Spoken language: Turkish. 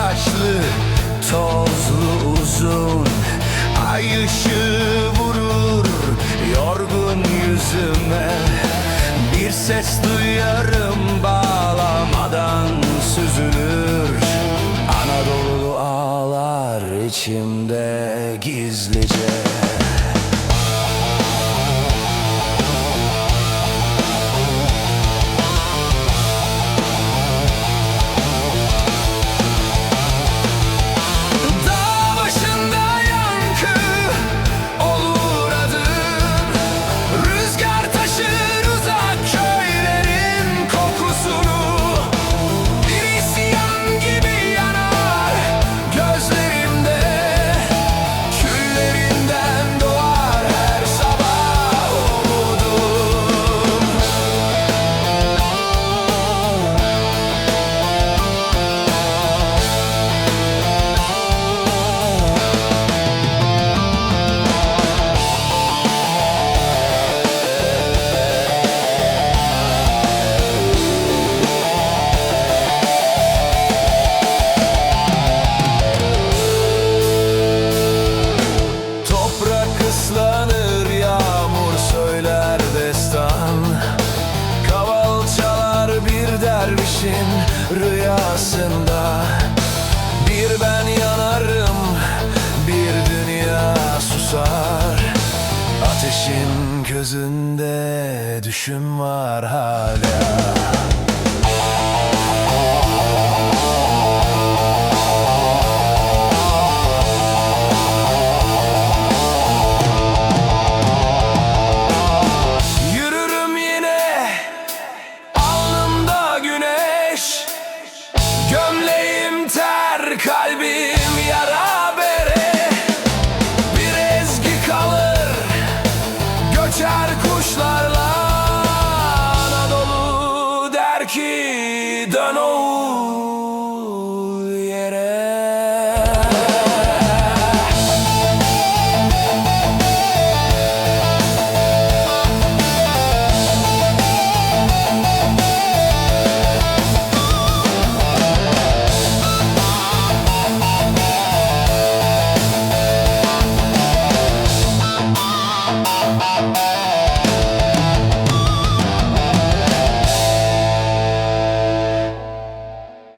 taşlı tozlu uzun. Ay ışığı vurur yorgun yüzüme. Bir ses duyarım bağlamadan süzülür. Anadolu ağlar içimde gizlice rüyasında. Bir ben yanarım bir dünya susar. Ateşin gözünde düşüm var hala Anadolu der